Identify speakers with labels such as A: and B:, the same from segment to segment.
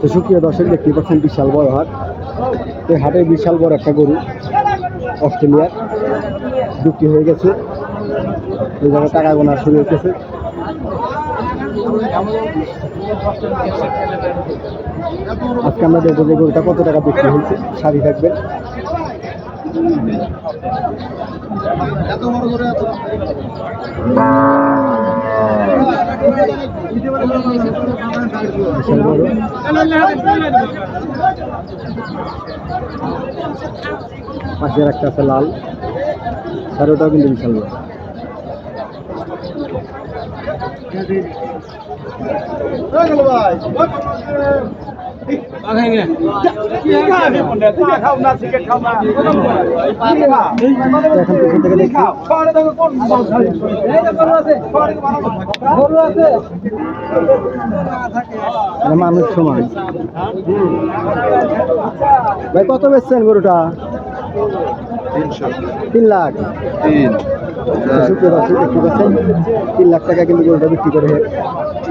A: তো সুপ্রিয় দর্শক দেখতে পাচ্ছেন বিশাল বড় হাট। এই হাটে বিশাল বড় একটা গরু অস্ট্রেলিয়ার বিক্রি হয়ে গেছে। এই জায়গায় টাকা গোনা শুরু হয়েছে আজকে আমরা দেখব যে গরুটা কত টাকা বিক্রি হয়েছে। শাড়ি থাকবে। বিশাল বড় পাশে একটা আছে লাল। আর ওটাও কিন্তু বিশাল বড় এখন মানুষ সমান ভাই কত বেচছেন গরুটা? তিন লাখ।
B: তিন।
A: তিন লাখ টাকা কিন্তু গরুটা বিক্রি করে।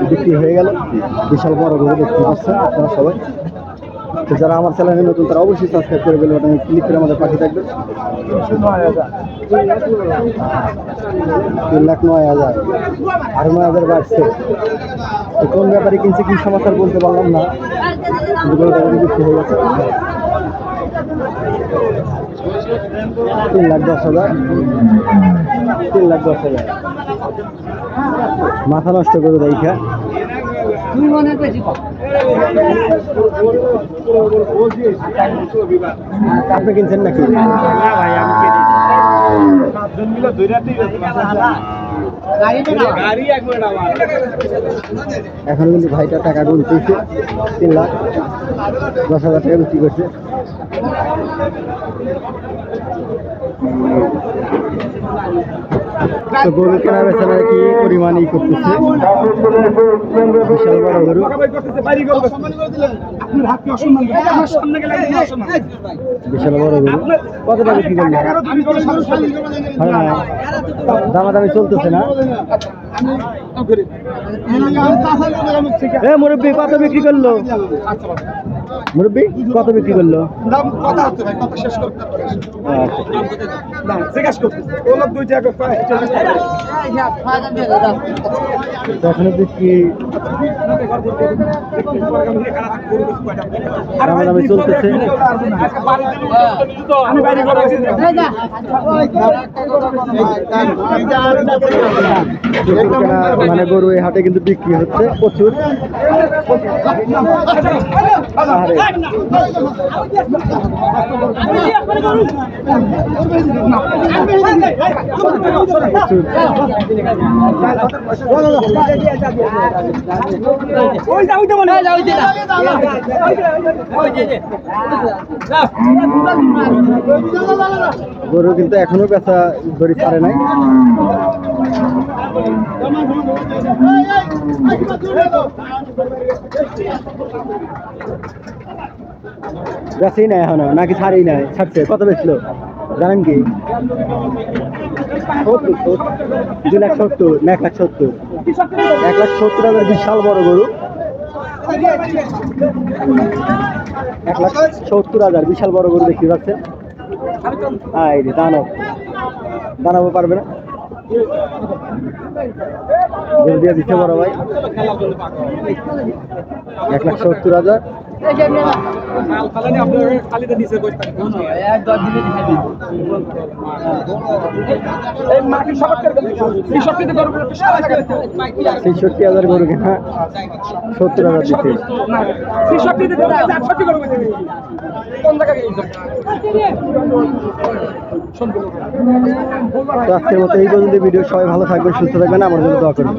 A: বিক্রি হয়ে গেল। বিশাল বড় গরু দেখতে পাচ্ছেন আপনারা সবাই। তো যারা আমার চ্যানেলে নতুন, তারা অবশ্যই সাবস্ক্রাইব করে বেল বাটনে ক্লিক করে আমাদের পাশে থাকবেন। তিন লাখ নয় হাজার। আর নয় হাজার বাড়ছে। তো কোন ব্যাপারে কিনছে, কি সমাচার বলতে পারলাম না। কিন্তু গরুটা বিক্রি হয়ে গেছে। তিন লাখ দশ হাজার। তিন লাখ দশ হাজার। মাথা নষ্ট করে দেখা আপনি কিনছেন নাকি? এখন কিন্তু ভাইটা টাকা গুনতেছে তিন লাখ। দশ হাজার টাকা বিক্রি করছে। তো গরু বেচারা কি পরিমাণ ই করতেছে? বিশাল বড় গরু। কত করলেন হয় না। চলতেছে না? মুরব্বী, কত বিক্রি করল? মুরব্বী কত বিক্রি করল? আচ্ছা তো এখনও বিক্রি দামাদামি চলতেছে। মানে গরু এই হাটে কিন্তু বিক্রি হচ্ছে প্রচুর। গরু কিন্তু এখনও বেচা দড়ি ছাড়ে নাই। বেচেই নাই এখনও নাকি ছাড়েই নাই ছাড়ছে কত বেচলো জানেন কি। দুই লাখ সত্তর না এক লাখ সত্তর এক লাখ সত্তর হাজার বিশাল বড় গরু এক লাখ সত্তর হাজার বিশাল বড় গরু দেখতে পাচ্ছেন এই যে দানব দানবও পারবে না দিয়ে ভাই। এক লাখ সত্তর হাজার। ছেষট্টি হাজার গরু কেনা সত্তর হাজার দিচ্ছে। তো আজকের মতো এই পর্যন্ত ভিডিও। সবাই ভালো থাকবেন, সুস্থ থাকবেন, আমার জন্য দোয়া করবেন।